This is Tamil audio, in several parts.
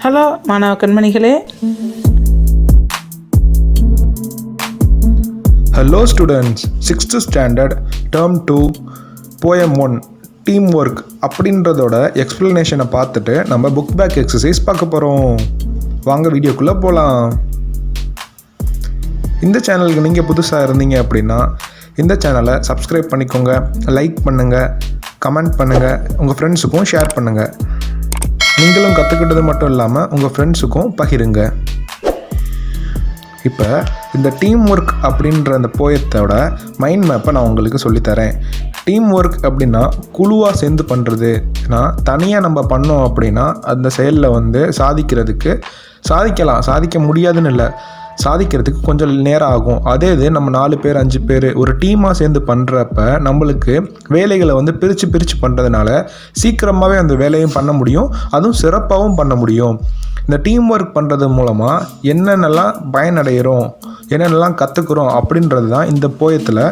ஹலோ மாணவ கண்மணிகளே. Hello students sixth standard term two poem one team work அப்படின்றதோட எக்ஸ்ப்ளனேஷனை பார்த்துட்டு நம்ம புக் பேக் எக்ஸசைஸ் பார்க்க போகிறோம் வாங்க வீடியோக்குள்ளே போகலாம் இந்த சேனலுக்கு நீங்கள் புதுசாக இருந்தீங்க அப்படின்னா இந்த சேனலை சப்ஸ்கிரைப் பண்ணிக்கோங்க லைக் பண்ணுங்கள் கமெண்ட் பண்ணுங்கள் உங்கள் ஃப்ரெண்ட்ஸுக்கும் ஷேர் பண்ணுங்கள் நீங்களும் கற்றுக்கிட்டது மட்டும் இல்லாமல் உங்கள் ஃப்ரெண்ட்ஸுக்கும் பகிருங்க. இப்போ இந்த டீம் ஒர்க் அப்படின்ற அந்த போயத்தோட மைண்ட் மேப்பை நான் உங்களுக்கு சொல்லித்தரேன் டீம் ஒர்க் அப்படின்னா குழுவாக சேர்ந்து பண்ணுறது தனியாக நம்ம பண்ணோம் அப்படின்னா அந்த செயலில் வந்து சாதிக்கிறதுக்கு சாதிக்கலாம். சாதிக்க முடியாதுன்னு இல்லை. சாதிக்கிறதுக்கு கொஞ்சம் நேரம் ஆகும் அதே இது நம்ம நாலு பேர் அஞ்சு பேர் ஒரு டீமாக சேர்ந்து பண்ணுறப்ப நம்மளுக்கு வேலைகளை வந்து பிரித்து பிரித்து பண்ணுறதுனால சீக்கிரமாகவே அந்த வேலையும் பண்ண முடியும். அதுவும் சிறப்பாகவும் பண்ண முடியும். இந்த டீம் ஒர்க் பண்ணுறது மூலமாக என்னென்னலாம் பயனடைகிறோம் என்னென்னலாம் கற்றுக்குறோம் அப்படின்றது தான் இந்த போயத்தில்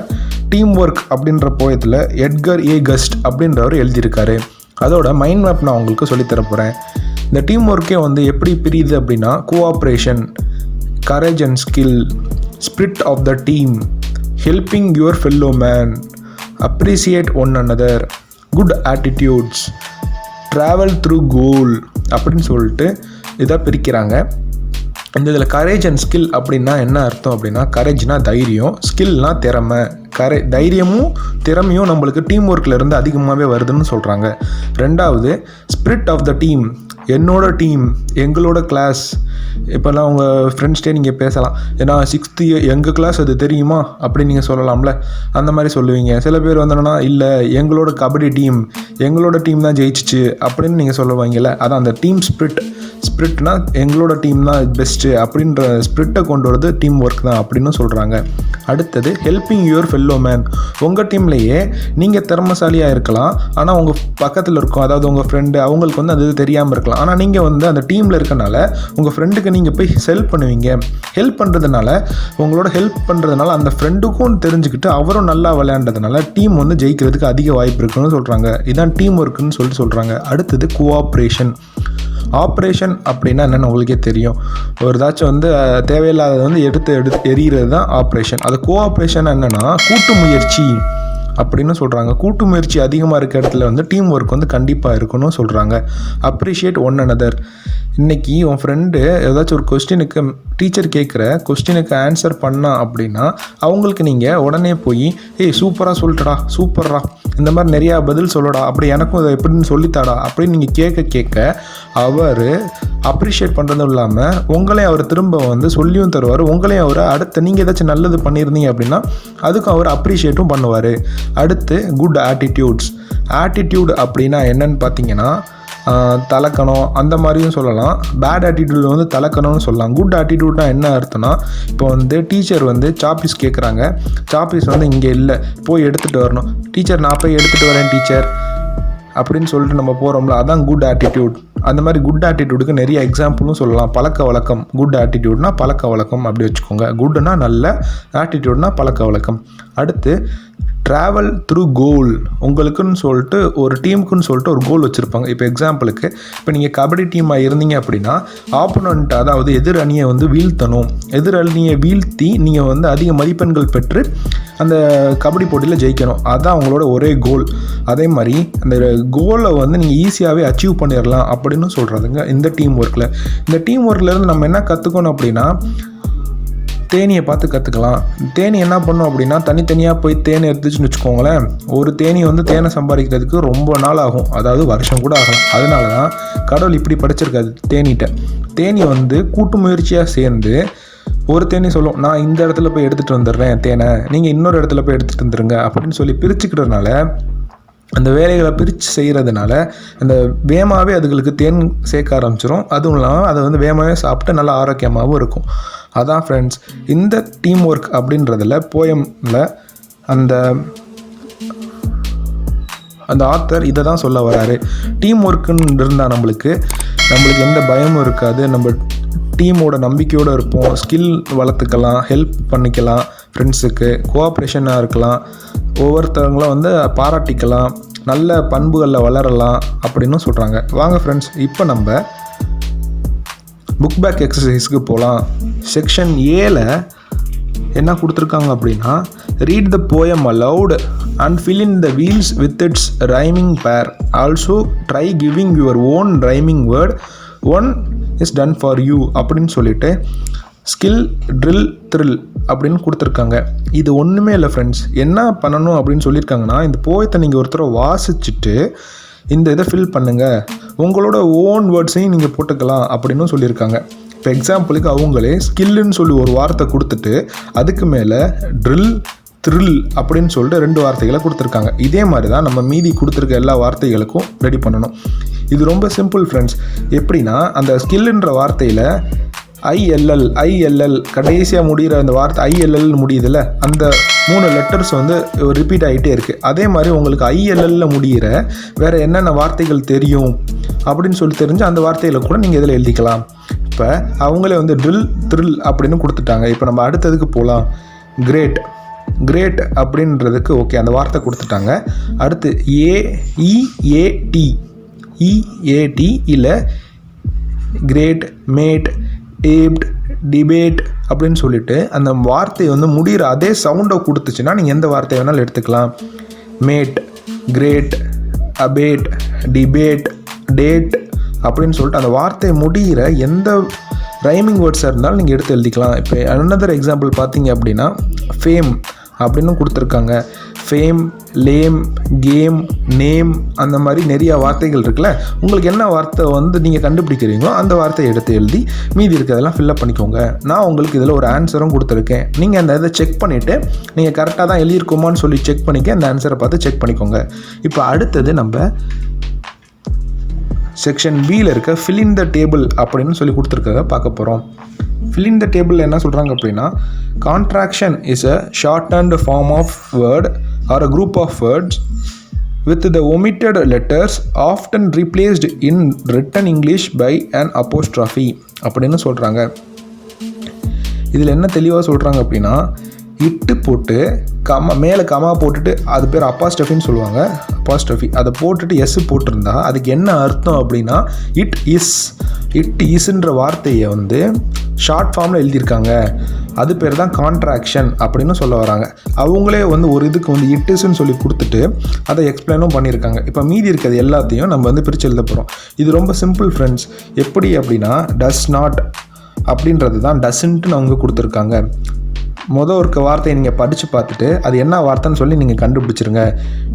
டீம் ஒர்க் அப்படின்ற போயத்தில் எட்கர் ஏ கஸ்ட் அப்படின்றவர் எழுதியிருக்காரு. அதோட மைண்ட் மேப் நான் உங்களுக்கு சொல்லித்தர போகிறேன் இந்த டீம் ஒர்க்கே வந்து எப்படி பிரியுது அப்படின்னா cooperation courage and skill, spirit of the team, helping your fellow man, appreciate one another, good attitudes travel through goal அப்படின்னு சொல்லிட்டு இதை பிரிக்கிறாங்க. இந்த இதில் கரேஜ் அண்ட் ஸ்கில் அப்படின்னா என்ன அர்த்தம் அப்படின்னா கரேஜ்னா தைரியம் ஸ்கில்னால் திறமை. கரை தைரியமும் திறமையும் நம்மளுக்கு டீம் ஒர்க்கில் இருந்து அதிகமாகவே வருதுன்னு சொல்கிறாங்க ரெண்டாவது ஸ்பிரிட் ஆஃப் த டீம் என்னோட டீம் எங்களோட கிளாஸ் இப்போல்லாம் உங்கள் ஃப்ரெண்ட்ஸ்டே நீங்கள் பேசலாம். ஏன்னா சிக்ஸ்த்து எங்கள் கிளாஸ் அது தெரியுமா? அப்படின்னு நீங்கள் சொல்லலாம்ல. அந்த மாதிரி சொல்லுவீங்க. சில பேர் வந்தோன்னா இல்லை எங்களோட கபடி டீம் எங்களோட டீம் தான் ஜெயிச்சிச்சு அப்படின்னு நீங்கள் சொல்லுவாங்கல்ல. அதான் அந்த டீம் ஸ்பிரிட் ஸ்பிரிட்னா எங்களோட டீம் தான் பெஸ்ட்டு அப்படின்ற ஸ்பிரிட்டை கொண்டு வரது டீம் ஒர்க் தான் அப்படின்னு சொல்கிறாங்க அடுத்தது ஹெல்பிங் யுவர் ஃபெல்லோ மேன் உங்கள் டீம்லேயே நீங்கள் திறமசாலியாக இருக்கலாம். ஆனால் உங்கள் பக்கத்தில் இருக்கும் அதாவது உங்கள் ஃப்ரெண்டு அவங்களுக்கு வந்து அது தெரியாமல் இருக்கலாம். ஆனால் நீங்கள் வந்து அந்த டீமில் இருக்கனால உங்கள் ஃப்ரெண்டுக்கு நீங்கள் போய் ஹெல்ப் பண்ணுவீங்க. ஹெல்ப் பண்ணுறதுனால உங்களோட ஹெல்ப் பண்ணுறதுனால அந்த ஃப்ரெண்டுக்கும் தெரிஞ்சுக்கிட்டு அவரும் நல்லா விளையாண்டதுனால டீம் வந்து ஜெயிக்கிறதுக்கு அதிக வாய்ப்பு இருக்குன்னு சொல்கிறாங்க இதான் டீம் ஒர்க்குன்னு சொல்லிட்டு சொல்கிறாங்க அடுத்தது கோஆப்ரேஷன் ஆப்ரேஷன் அப்படின்னா என்னென்னு உங்களுக்கே தெரியும். ஒரு ஏதாச்சும் வந்து தேவையில்லாததை வந்து எடுத்து எடுத்து எரியிறது தான் ஆப்ரேஷன். அது கோஆப்ரேஷன் என்னென்னா கூட்டு முயற்சி அப்படின்னு சொல்கிறாங்க கூட்டு முயற்சி அதிகமாக இருக்க இடத்துல வந்து டீம் ஒர்க் வந்து கண்டிப்பாக இருக்கணும்னு சொல்கிறாங்க அப்ரிஷியேட் ஒன் அனதர் இன்றைக்கி உன் ஃப்ரெண்டு ஏதாச்சும் ஒரு கொஸ்டினுக்கு டீச்சர் கேட்குற கொஸ்டினுக்கு ஆன்சர் பண்ணா அப்படின்னா அவங்களுக்கு நீங்கள் உடனே போய் ஏய் சூப்பராக சொல்லிட்டடா சூப்பர்ரா இந்த மாதிரி நிறையா பதில் சொல்லடா. அப்படி எனக்கும் இதை எப்படின்னு சொல்லித்தாடா. அப்படின்னு நீங்கள் கேட்க கேட்க அவர் அப்ரிஷியேட் பண்ணுறதும் இல்லாமல் உங்களையும் அவர் திரும்ப வந்து சொல்லியும் தருவார். உங்களையும் அவர் அடுத்து நீங்கள் ஏதாச்சும் நல்லது பண்ணியிருந்தீங்க அப்படின்னா அதுக்கும் அவர் அப்ரிஷியேட்டும் பண்ணுவார். அடுத்து குட் ஆட்டிடியூட்ஸ் ஆட்டிடியூட் அப்படின்னா என்னன்னு பார்த்தீங்கன்னா தலக்கணம் அந்த மாதிரியும் சொல்லலாம். பேட் ஆட்டிடியூட் வந்து தலக்கணம்னு சொல்லலாம். குட் ஆட்டிடியூட்னா என்ன அர்த்தம்னா இப்போ வந்து டீச்சர் வந்து சாப்பீஸ் கேட்குறாங்க சாப்பீஸ் வந்து இங்கே இல்லை. போய் எடுத்துகிட்டு வரணும். டீச்சர் நான் போய் எடுத்துகிட்டு வரேன் டீச்சர் அப்படின்னு சொல்லிட்டு நம்ம போகிறோம்ல அதான் குட் ஆட்டிடியூட் அந்த மாதிரி குட் ஆட்டிடியூடுக்கு நிறைய எக்ஸாம்பிளும் சொல்லலாம். பழக்க வழக்கம். குட் ஆட்டிடியூட்னா பழக்க வழக்கம் அப்படி வச்சுக்கோங்க. குட்னா நல்ல ஆட்டிடியூட்னா பழக்க வழக்கம். அடுத்து ட்ராவல் த்ரூ கோல் உங்களுக்குன்னு சொல்லிட்டு ஒரு டீமுக்குன்னு சொல்லிட்டு ஒரு கோல் வச்சுருப்பாங்க. இப்போ எக்ஸாம்பிளுக்கு இப்போ நீங்கள் கபடி டீமாக இருந்தீங்க அப்படின்னா ஆப்போனண்ட் அதாவது எதிர் அணியை வந்து வீழ்த்தணும். எதிர் அணியை வீழ்த்தி நீங்கள் வந்து அதிக மதிப்பெண்கள் பெற்று அந்த கபடி போட்டியில் ஜெயிக்கணும். அதுதான் அவங்களோட ஒரே கோல் அதே மாதிரி அந்த கோலை வந்து நீங்கள் ஈஸியாகவே அச்சீவ் பண்ணிடலாம் அப்படின்னு சொல்கிறதுங்க இந்த டீம் ஒர்க்கில் இந்த டீம் ஒர்க்லேருந்து நம்ம என்ன கற்றுக்கணும் அப்படின்னா தேனியை பார்த்து கற்றுக்கலாம் தேனி என்ன பண்ணும் அப்படின்னா தனித்தனியாக போய் தேனை எடுத்துச்சுன்னு வச்சுக்கோங்களேன். ஒரு தேனி வந்து தேனை சம்பாதிக்கிறதுக்கு ரொம்ப நாள் ஆகும். அதாவது வருஷம் கூட ஆகலாம். அதனால தான் கடவுள் இப்படி படைச்சிருக்காது தேனிகிட்ட தேனி வந்து கூட்டு முயற்சியாக சேர்ந்து ஒரு தேனி சொல்லும் நான் இந்த இடத்துல போய் எடுத்துகிட்டு வந்துடுறேன் தேனை. நீங்கள் இன்னொரு இடத்துல போய் எடுத்துகிட்டு வந்துருங்க. அப்படின்னு சொல்லி பிரிச்சுக்கிறதுனால அந்த வேலைகளை பிரித்து செய்கிறதுனால அந்த வேமாவே அதுகளுக்கு தேன் சேர்க்க ஆரம்பிச்சிடும் அதுவும் இல்லாமல் அதை வந்து வேமாவே சாப்பிட்டு நல்லா ஆரோக்கியமாகவும் இருக்கும். அதான் ஃப்ரெண்ட்ஸ் இந்த டீம் ஒர்க் அப்படின்றதில் போயமில் அந்த அந்த ஆத்தர் இதை தான் சொல்ல வராரு. டீம் ஒர்க்குன்னு இருந்தால் நம்மளுக்கு நம்மளுக்கு எந்த பயமும் இருக்காது. நம்ம டீமோட நம்பிக்கையோடு இருப்போம். ஸ்கில் வளர்த்துக்கலாம் ஹெல்ப் பண்ணிக்கலாம் ஃப்ரெண்ட்ஸுக்கு கோஆப்ரேஷனாக இருக்கலாம். ஒவ்வொருத்தவங்களும் வந்து பாராட்டிக்கலாம். நல்ல பண்புகளில் வளரலாம் அப்படின்னு சொல்கிறாங்க வாங்க ஃப்ரெண்ட்ஸ் இப்போ நம்ம புக் பேக் எக்ஸசைஸ்க்கு போகலாம் செக்ஷன் ஏல என்ன கொடுத்துருக்காங்க அப்படின்னா read the poem aloud and fill in the wheels with its rhyming pair also try giving your own rhyming word one is done for you அப்படின்னு சொல்லிட்டு ஸ்கில் ட்ரில் த்ரில் அப்படின்னு கொடுத்துருக்காங்க. இது ஒன்றுமே இல்லை ஃப்ரெண்ட்ஸ் என்ன பண்ணணும் அப்படின்னு சொல்லியிருக்காங்கன்னா இந்த போயத்தை நீங்கள் ஒருத்தரை வாசிச்சுட்டு இந்த இதை ஃபில் பண்ணுங்கள் உங்களோட ஓன் வேர்ட்ஸையும் நீங்கள் போட்டுக்கலாம் அப்படின்னு சொல்லியிருக்காங்க. இப்போ எக்ஸாம்பிளுக்கு அவங்களே ஸ்கில்லுன்னு சொல்லி ஒரு வார்த்தை கொடுத்துட்டு அதுக்கு மேலே ட்ரில் த்ரில் அப்படின்னு சொல்லிட்டு ரெண்டு வார்த்தைகளை கொடுத்துருக்காங்க. இதே மாதிரி தான் நம்ம மீதி கொடுத்துருக்க எல்லா வார்த்தைகளுக்கும் ரெடி பண்ணணும். இது ரொம்ப சிம்பிள் ஃப்ரெண்ட்ஸ் எப்படின்னா அந்த ஸ்கில்லுன்ற வார்த்தையில் ஐஎல்எல் ஐஎல்எல். கடைசியாக முடிகிற அந்த வார்த்தை ஐஎல்எல் முடியுதுல்ல? அந்த மூணு லெட்டர்ஸ் வந்து ரிப்பீட் ஆகிட்டே இருக்குது அதே மாதிரி உங்களுக்கு ஐஎல்எல்ல முடிகிற வேறு என்னென்ன வார்த்தைகள் தெரியும் அப்படின்னு சொல்லி தெரிஞ்சு அந்த வார்த்தைகளை கூட நீங்கள் இதில் எழுதிக்கலாம். இப்போ அவங்களே வந்து ட்ரில் த்ரில் அப்படின்னு கொடுத்துட்டாங்க. இப்போ நம்ம அடுத்ததுக்கு போகலாம் கிரேட் கிரேட் அப்படின்றதுக்கு ஓகே அந்த வார்த்தை கொடுத்துட்டாங்க. அடுத்து ஏஇஏடி இஏடி இல்லை கிரேட் மேட் ஏப்ட் டிபேட் அப்படின்னு சொல்லிட்டு அந்த வார்த்தை வந்து முடிகிற அதே சவுண்டை கொடுத்துச்சுன்னா நீங்கள் எந்த வார்த்தை வேணாலும் எடுத்துக்கலாம். Mate great abate debate date அப்படின்னு சொல்லிட்டு அந்த வார்த்தை முடிகிற எந்த ரைமிங் வேர்ட்ஸாக இருந்தாலும் நீங்கள் எடுத்து எழுதிக்கலாம். இப்போ அனதர் எக்ஸாம்பிள் பார்த்தீங்க அப்படின்னா ஃபேம் அப்படின்னு கொடுத்துருக்காங்க. ஃபேம் லேம் கேம் நேம் அந்த மாதிரி நிறைய வார்த்தைகள் இருக்குல்ல? உங்களுக்கு என்ன வார்த்தை வந்து நீங்கள் கண்டுபிடிக்கிறீங்களோ அந்த வார்த்தையை எடுத்து எழுதி மீதி இருக்கிறதெல்லாம் ஃபில்லப் பண்ணிக்கோங்க. நான் உங்களுக்கு இதில் ஒரு ஆன்சரும் கொடுத்துருக்கேன். நீங்கள் அந்த இதை செக் பண்ணிவிட்டு நீங்கள் கரெக்டாக தான் எழுதியிருக்கோமான்னு சொல்லி செக் பண்ணிக்க அந்த ஆன்சரை பார்த்து செக் பண்ணிக்கோங்க. இப்போ அடுத்தது நம்ம செக்ஷன் பியில் இருக்க fill த டேபிள் அப்படின்னு சொல்லி கொடுத்துருக்காங்க பார்க்க போகிறோம் fill த டேபிள் என்ன சொல்கிறாங்க அப்படின்னா contraction is a short and form of word or a group of words with the omitted letters often replaced in written English by an apostrophe அப்படின்னு சொல்கிறாங்க இதில் என்ன தெளிவாக சொல்கிறாங்க அப்படின்னா இட்டு போட்டு கமா மேலே கமா போட்டுட்டு அது பேர் அப்பாஸ்டஃபின்னு சொல்லுவாங்க. அப்பாஸ்ட்ரஃபி அதை போட்டுட்டு எஸ் போட்டிருந்தா அதுக்கு என்ன அர்த்தம் அப்படின்னா இட் இஸ் இட் இஸ்ன்ற வார்த்தையை வந்து ஷார்ட் ஃபார்மில் எழுதியிருக்காங்க. அது பேர் தான் கான்ட்ராக்ஷன் அப்படின்னு சொல்ல வராங்க. அவங்களே வந்து ஒரு இதுக்கு வந்து இட்டுஸ்ன்னு சொல்லி கொடுத்துட்டு அதை எக்ஸ்பிளைனும் பண்ணியிருக்காங்க. இப்போ மீதி இருக்கிறது எல்லாத்தையும் நம்ம வந்து பிரித்து எழுத போகிறோம் இது ரொம்ப சிம்பிள் ஃப்ரெண்ட்ஸ் எப்படி அப்படின்னா டஸ் நாட் அப்படின்றது தான் டசன்ட்டுன்னு அவங்க கொடுத்துருக்காங்க. மொதல் இருக்க வார்த்தையை நீங்கள் படித்து பார்த்துட்டு அது என்ன வார்த்தைன்னு சொல்லி நீங்கள் கண்டுபிடிச்சிருங்க.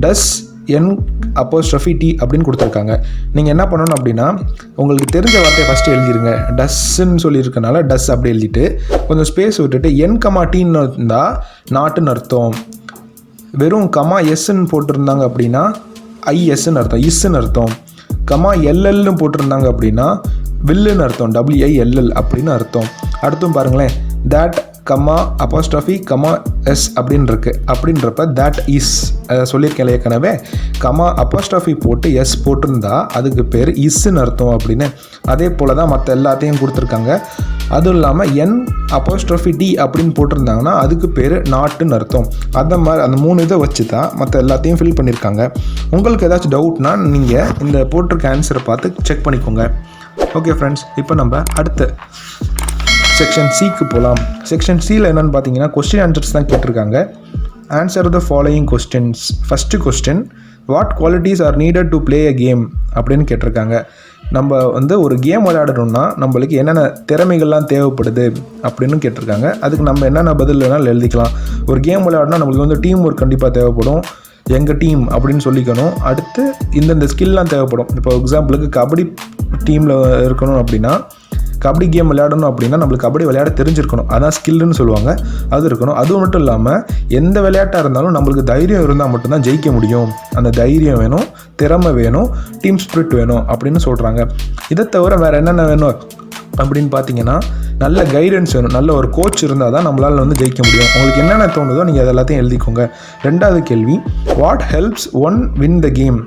டஸ் என் அப்போஸ்ட்ரஃபி டி அப்படின்னு கொடுத்துருக்காங்க. நீங்கள் என்ன பண்ணணும் அப்படின்னா உங்களுக்கு தெரிஞ்ச வார்த்தையை ஃபஸ்ட்டு எழுதிருங்க. டஸ்ன்னு சொல்லியிருக்கனால டஸ் அப்படி எழுதிட்டு கொஞ்சம் ஸ்பேஸ் விட்டுட்டு என் கமா டீன்னு இருந்தால் நாட்டுன்னு அர்த்தம். வெறும் கமா எஸ்ன்னு போட்டிருந்தாங்க அப்படின்னா ஐஎஸ்ன்னு அர்த்தம். இஸ்ன்னு அர்த்தம். கமா எல்எல்னு போட்டிருந்தாங்க அப்படின்னா வில்லுன்னு அர்த்தம். டபிள்யூஐஎல்எல் அப்படின்னு அர்த்தம். அடுத்தும் பாருங்களேன். That comma apostrophe comma s அப்படின்னு இருக்கு அப்படின்றப்ப தேட் இஸ் சொல்லியிருக்கேன் ஏற்கனவே. கமா அப்போஸ்ட்ரஃபி போட்டு எஸ் போட்டிருந்தா அதுக்கு பேர் இஸ்ன்னு அர்த்தம் அப்படின்னு. அதே போல் தான் மற்ற எல்லாத்தையும் கொடுத்துருக்காங்க. அதுவும் இல்லாமல் என் அப்போஸ்ட்ரஃபி டி அப்படின்னு போட்டிருந்தாங்கன்னா அதுக்கு பேர் நாட்டுன்னு அர்த்தம். அந்த மாதிரி அந்த மூணு இதை வச்சு தான் மற்ற எல்லாத்தையும் ஃபில் பண்ணியிருக்காங்க. உங்களுக்கு ஏதாச்சும் டவுட்னா நீங்கள் இந்த போட்டிருக்க ஆன்சரை பார்த்து செக் பண்ணிக்கோங்க. ஓகே ஃப்ரெண்ட்ஸ் இப்போ நம்ம அடுத்த செக்ஷன் சிக்கு போகலாம் செக்ஷன் சியில் என்னென்னு பார்த்தீங்கன்னா கொஸ்டின் ஆன்சர்ஸ் தான் கேட்டிருக்காங்க. Answer the following questions first question what qualities are needed to play a game அப்படின்னு கேட்டிருக்காங்க. நம்ம வந்து ஒரு கேம் விளையாடணும்னா நம்மளுக்கு என்னென்ன திறமைகள்லாம் தேவைப்படுது அப்படின்னு கேட்டிருக்காங்க. அதுக்கு நம்ம என்னென்ன பதில் வேணாலும் எழுதிக்கலாம். ஒரு கேம் விளையாடினா நம்மளுக்கு வந்து டீம் ஒர்க் கண்டிப்பாக தேவைப்படும். எங்கள் டீம் அப்படின்னு சொல்லிக்கணும். அடுத்து இந்தந்த ஸ்கில்லாம் தேவைப்படும். இப்போ எக்ஸாம்பிளுக்கு கபடி டீமில் இருக்கணும் அப்படின்னா கபடி கேம் விளையாடணும் அப்படின்னா நம்மளுக்கு கபடி விளையாட தெரிஞ்சிருக்கணும். அதான் ஸ்கில்லுன்னு சொல்லுவாங்க. அது இருக்கணும். அது மட்டும் இல்லாமல் எந்த விளையாட்டாக இருந்தாலும் நம்மளுக்கு தைரியம் இருந்தால் மட்டும்தான் ஜெயிக்க முடியும். அந்த தைரியம் வேணும் திறமை வேணும் டீம் ஸ்பிரிட் வேணும் அப்படின்னு சொல்கிறாங்க இதை தவிர வேறு என்னென்ன வேணும் அப்படின்னு பார்த்தீங்கன்னா நல்ல கைடன்ஸ் வேணும். நல்ல ஒரு கோச் இருந்தால் தான் நம்மளால் வந்து ஜெயிக்க முடியும். உங்களுக்கு என்னென்ன தோணுதோ நீங்கள் அது எல்லாத்தையும் எழுதிக்கோங்க. ரெண்டாவது கேள்வி what helps one win the game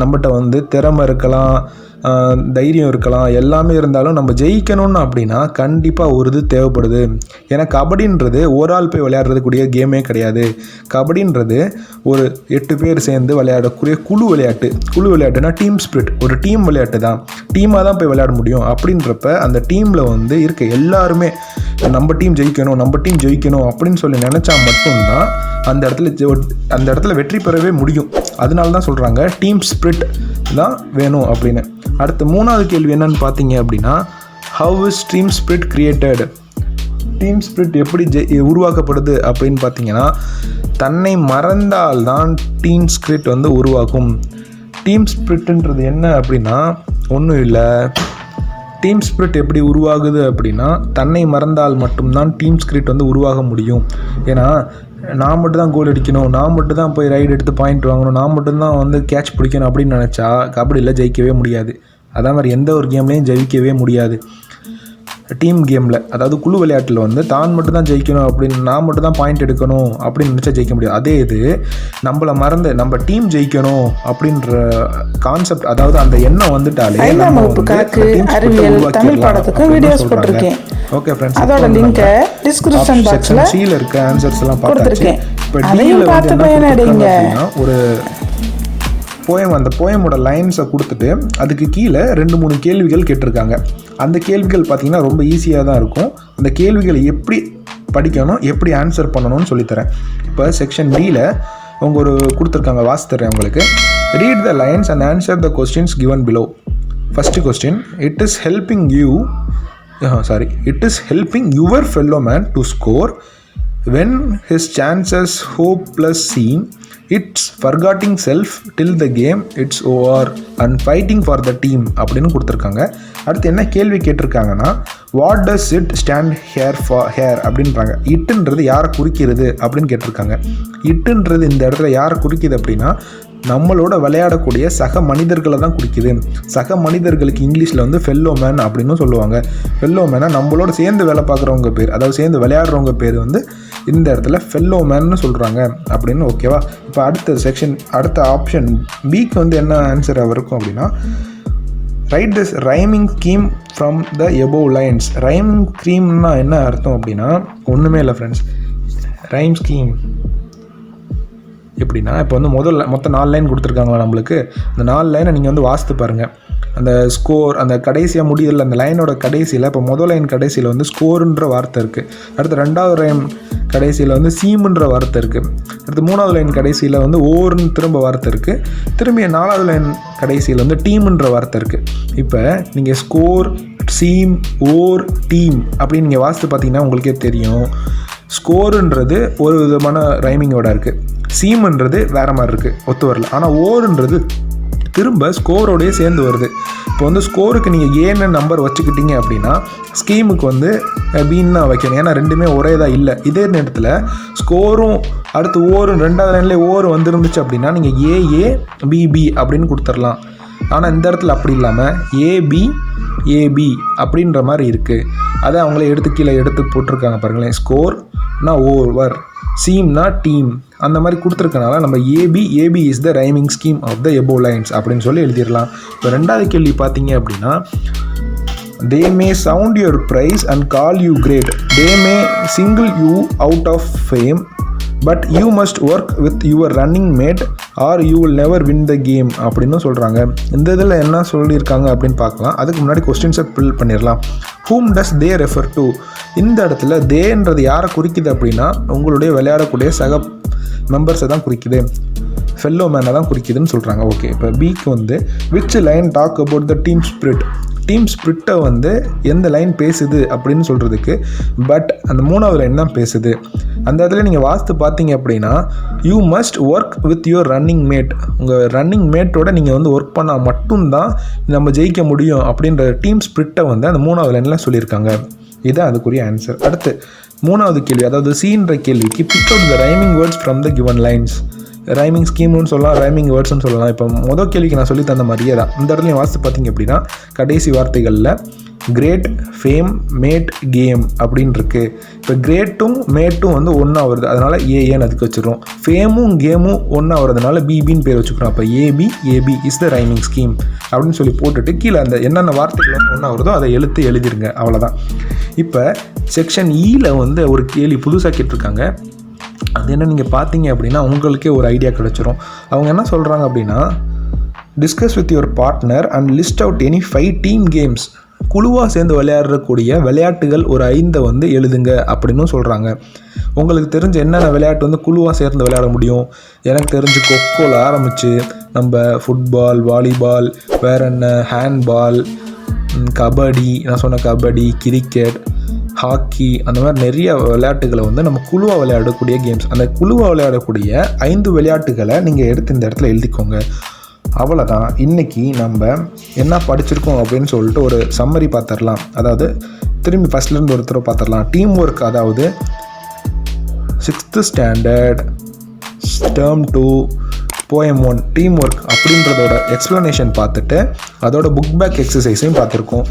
நம்மகிட்ட வந்து திறமை இருக்கலாம் தைரியம் இருக்கலாம். எல்லாமே இருந்தாலும் நம்ம ஜெயிக்கணும்னு அப்படின்னா கண்டிப்பாக ஒரு இது தேவைப்படுது. ஏன்னா கபடின்றது ஒரு ஆள் போய் விளையாடுறதுக்கூடிய கேமே கிடையாது. கபடின்றது ஒரு எட்டு பேர் சேர்ந்து விளையாடக்கூடிய குழு விளையாட்டு. குழு விளையாட்டுனா டீம் ஸ்பிரிட் ஒரு டீம் விளையாட்டு தான். டீமாக தான் போய் விளையாட முடியும். அப்படின்றப்ப அந்த டீமில் வந்து இருக்க எல்லாருமே நம்ம டீம் ஜெயிக்கணும் நம்ம டீம் ஜெயிக்கணும் அப்படின்னு சொல்லி நினச்சா மட்டும்தான் அந்த இடத்துல அந்த இடத்துல வெற்றி பெறவே முடியும். அதனால தான் சொல்கிறாங்க டீம் ஸ்பிரிட் தான் வேணும் அப்படின்னு. அடுத்து மூணாவது கேள்வி என்னன்னு பார்த்தீங்க அப்படின்னா how is team spirit created team spirit எப்படி ஜெ- உருவாக்கப்படுது அப்படின்னு பார்த்தீங்கன்னா தன்னை மறந்தால் தான் டீம் ஸ்பிரிட் வந்து உருவாக்கும் டீம் ஸ்பிரிட்ன்றது என்ன அப்படின்னா ஒன்றும் இல்லை. டீம் ஸ்பிரிட் எப்படி உருவாகுது அப்படின்னா தன்னை மறந்தால் மட்டும்தான் டீம் ஸ்பிரிட் வந்து உருவாக முடியும். ஏன்னா நான் மட்டும் தான் கோல் அடிக்கணும் நான் மட்டும் தான் போய் ரைடு எடுத்து பாயிண்ட் வாங்கணும் நான் மட்டும் தான் வந்து கேட்ச் பிடிக்கணும் அப்படின்னு நினச்சா கபடியில் ஜெயிக்கவே முடியாது. அதே மாதிரி எந்த ஒரு கேம்லேயும் ஜெயிக்கவே முடியாது. டீம் கேமில் அதாவது குழு விளையாட்டில் வந்து தான் மட்டும் தான் ஜெயிக்கணும் அப்படின்னு நான் மட்டும் தான் பாயிண்ட் எடுக்கணும் அப்படின்னு நினச்சா ஜெயிக்க முடியாது அதே இது நம்மளை மறந்து நம்ம டீம் ஜெயிக்கணும் அப்படின்ற கான்செப்ட் அதாவது அந்த எண்ணம் வந்துட்டாலே தமிழ் பாடத்துக்கு. போட்டிருக்கேன். ஓகே ஃப்ரெண்ட்ஸ் அதோட link அ description box ல சீல இருக்க ஆன்சர்ஸ் எல்லாம் பார்த்தாச்சு கொடுத்திருக்கேன். இப்போ டீல வந்து என்ன ஒரு போயம் அந்த போயமோட லைன்ஸை கொடுத்துட்டு அதுக்கு கீழே ரெண்டு மூணு கேள்விகள் கேட்டிருக்காங்க. அந்த கேள்விகள் பார்த்திங்கன்னா ரொம்ப ஈஸியாக தான் இருக்கும். அந்த கேள்விகளை எப்படி படிக்கணும் எப்படி ஆன்சர் பண்ணணும்னு சொல்லித்தரேன். இப்போ செக்ஷன் டியில் அவங்க ஒரு கொடுத்துருக்காங்க வாசித்தரேன் உங்களுக்கு. Read the lines and answer the questions given below first question it is helping you sorry it is helping your fellow man to score when his chances hopeless seem it's forgetting self till the game it's o'er and fighting for the team அப்படின்னு கொடுத்துருக்காங்க. அடுத்து என்ன கேள்வி கேட்டிருக்காங்கன்னா what does it stand here for here அப்படின்றாங்க. இட்டுன்றது யாரை குறிக்கிறது அப்படின்னு கேட்டிருக்காங்க. இட்டுன்றது இந்த இடத்துல யாரை குறிக்கிது அப்படின்னா நம்மளோட விளையாடக்கூடிய சக மனிதர்களை தான் குறிக்குது. சக மனிதர்களுக்கு இங்கிலீஷில் வந்து ஃபெல்லோ மேன் அப்படின்னு சொல்லுவாங்க. ஃபெல்லோ மேனாக நம்மளோட சேர்ந்து வேலை பார்க்குறவங்க பேர் அதாவது சேர்ந்து விளையாடுறவங்க பேர் வந்து இந்த இடத்துல ஃபெல்லோ மேன்னு சொல்கிறாங்க அப்படின்னு ஓகேவா இப்போ அடுத்த செக்ஷன் அடுத்த ஆப்ஷன் பிக்கு வந்து என்ன ஆன்சர் இருக்கும் அப்படின்னா write this rhyming scheme from the above lines rhyming ஸ்கீம்னா என்ன அர்த்தம் அப்படின்னா ஒன்றுமே இல்லை ஃப்ரெண்ட்ஸ் ரைம் ஸ்கீம் எப்படின்னா இப்போ வந்து முதல்ல மொத்தம் நாலு லைன் கொடுத்துருக்காங்களா நம்மளுக்கு? அந்த நாலு லைனை நீங்கள் வந்து வாசித்து பாருங்கள் அந்த ஸ்கோர் அந்த கடைசியாக முடியல அந்த லைனோட கடைசியில் இப்போ முதல் லைன் கடைசியில் வந்து ஸ்கோருன்ற வார்த்தை இருக்குது அடுத்து ரெண்டாவது லைன் கடைசியில் வந்து சீமுன்ற வார்த்தை இருக்குது அடுத்து மூணாவது லைன் கடைசியில் வந்து ஓர்னு திரும்ப வார்த்தை இருக்குது திரும்பி நாலாவது லைன் கடைசியில் வந்து டீம்ன்ற வார்த்தை இருக்குது இப்போ நீங்கள் ஸ்கோர் சீம் ஓர் டீம் அப்படின்னு நீங்கள் வாசித்து பார்த்தீங்கன்னா உங்களுக்கே தெரியும். ஸ்கோருன்றது ஒரு விதமான ரைமிங்கோட இருக்குது சீம்ன்றது வேற மாதிரி இருக்குது ஒத்து வரல. ஆனால் ஓருன்றது திரும்ப ஸ்கோரோடையே சேர்ந்து வருது. இப்போ வந்து ஸ்கோருக்கு நீங்கள் ஏன்னு நம்பர் வச்சுக்கிட்டீங்க அப்படின்னா ஸ்கீமுக்கு வந்து பீன் தான் வைக்கணும். ஏன்னா ரெண்டுமே ஒரே இல்லை. இதே நேரத்தில் ஸ்கோரும் அடுத்து ஓரும் ரெண்டாவது லைன்லேயே ஓர் வந்துருந்துச்சு அப்படின்னா நீங்கள் ஏஏ பிபி அப்படின்னு கொடுத்துடலாம். ஆனால் இந்த இடத்துல அப்படி இல்லாமல் ஏபி ஏபி அப்படின்ற மாதிரி இருக்குது அதை அவங்களே எடுத்து கீழே எடுத்து போட்டிருக்காங்க பாருங்களேன். ஸ்கோர்னா ஓவர் சீம்னா டீம் அந்த மாதிரி கொடுத்துருக்கனால நம்ம A B A B is the rhyming scheme of the above lines அப்படின்னு சொல்லி எழுதிடலாம். இப்போ ரெண்டாவது கேள்வி பார்த்தீங்க அப்படின்னா they may sound your praise and call you great they may single you out of fame but you must work with your running mate or you will never win the game அப்படின்னு சொல்கிறாங்க இந்த இதில் என்ன சொல்லியிருக்காங்க அப்படின்னு பார்க்கலாம். அதுக்கு முன்னாடி கொஸ்டின்ஸை ஃபில் பண்ணிடலாம். Whom does they refer to இந்த இடத்துல தேன்றது யாரை குறிக்குது அப்படின்னா உங்களுடைய விளையாடக்கூடிய சக மெம்பர்ஸை தான் குறிக்குது. ஃபெல்லோ மேனை தான் குறிக்குதுன்னு சொல்கிறாங்க ஓகே இப்போ பிக்கு வந்து which line talk about the team spirit team ஸ்பிரிட்டை வந்து எந்த லைன் பேசுது அப்படின்னு சொல்கிறதுக்கு பட் அந்த மூணாவது லைன் தான் பேசுது. அந்த இடத்துல நீங்கள் வாஸ்து பார்த்தீங்க அப்படின்னா you must work with your running mate உங்கள் ரன்னிங் மேட்டோட நீங்கள் வந்து ஒர்க் பண்ணால் மட்டும்தான் நம்ம ஜெயிக்க முடியும் அப்படின்ற டீம் ஸ்பிரிட்டை வந்து அந்த மூணாவது லைனில் சொல்லியிருக்காங்க. இதுதான் அதுக்குரிய ஆன்சர் அடுத்து மூணாவது கேள்வி அதாவது சீன்ற கேள்விக்கு pick out the rhyming words from the given lines rhyming ஸ்கீம்னு சொல்லலாம் ரைமிங் வேர்ட்ஸ்னு சொல்லலாம். இப்போ மொதல் கேள்விக்கு நான் சொல்லி தந்த மாதிரியே தான். இந்த இடத்துல வாசித்து பார்த்தீங்க அப்படின்னா கடைசி வார்த்தைகளில் கிரேட் ஃபேம் மேட் கேம் அப்படின்னு இருக்கு இப்போ கிரேட்டும் மேட்டும் வந்து ஒன்றா வருது. அதனால் ஏஏன்னு அதுக்கு வச்சிடுறோம் ஃபேமும் கேமும் ஒன்றா வரதுனால பிபின்னு பேர் வச்சுக்கிறோம் அப்போ A B A B is the rhyming scheme அப்படின்னு சொல்லி போட்டுட்டு கீழே அந்த என்னென்ன வார்த்தைகள் வந்து ஒன்றா வருதோ அதை எழுத்து எழுதிருங்க. அவ்வளோதான் இப்போ செக்ஷன் இயில் e வந்து ஒரு கேள்வி புதுசாக கேட்டிருக்காங்க. அது என்ன நீங்கள் பார்த்தீங்க அப்படின்னா உங்களுக்கே ஒரு ஐடியா கிடச்சிரும். அவங்க என்ன சொல்கிறாங்க அப்படின்னா discuss with your partner and list out any five team games குழுவாக சேர்ந்து விளையாடக்கூடிய விளையாட்டுகள் ஒரு ஐந்தை வந்து எழுதுங்க அப்படின்னு சொல்கிறாங்க உங்களுக்கு தெரிஞ்ச என்னென்ன விளையாட்டு வந்து குழுவாக சேர்ந்து விளையாட முடியும்? எனக்கு தெரிஞ்சு கொக்கோவில் ஆரம்பித்து நம்ம ஃபுட்பால் வாலிபால் வேற என்ன ஹேண்ட்பால் கபடி நான் சொன்ன கபடி கிரிக்கெட் ஹாக்கி அந்த மாதிரி நிறைய விளையாட்டுகளை வந்து நம்ம குழுவாக விளையாடக்கூடிய கேம்ஸ் அந்த குழுவாக விளையாடக்கூடிய ஐந்து விளையாட்டுகளை நீங்கள் எடுத்து இந்த இடத்துல எழுதிக்கோங்க. அவ்வளோதான் இன்றைக்கி நம்ம என்ன படிச்சிருக்கோம் அப்படின்னு சொல்லிட்டு ஒரு சம்மரி பார்த்துடலாம். அதாவது திரும்பி ஃபஸ்ட்லேருந்து ஒருத்தரை பார்த்துடலாம். டீம் ஒர்க் அதாவது sixth standard term two poem one team work அப்படின்றதோட explanation பார்த்துட்டு அதோட புக் பேக் எக்ஸசைஸையும் பார்த்துருக்கோம்.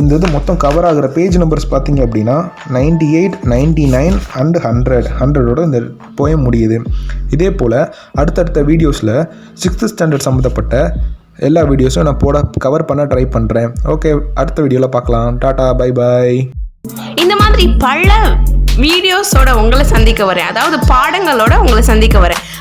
இந்த இது மொத்தம் கவர் ஆகிற பேஜ் நம்பர்ஸ் பார்த்தீங்க அப்படின்னா ninety eight ninety nine and hundred ஹண்ட்ரடோட இந்த போயம் முடியுது. இதே போல் அடுத்தடுத்த வீடியோஸில் சிக்ஸ்த்து ஸ்டாண்டர்ட் சம்மந்தப்பட்ட எல்லா வீடியோஸும் நான் போட கவர் பண்ண ட்ரை பண்ணுறேன் ஓகே அடுத்த வீடியோவில் பார்க்கலாம். டாடா பை பை இந்த மாதிரி பல வீடியோஸோட உங்களை சந்திக்க வரேன். அதாவது பாடங்களோட உங்களை சந்திக்க வரேன்.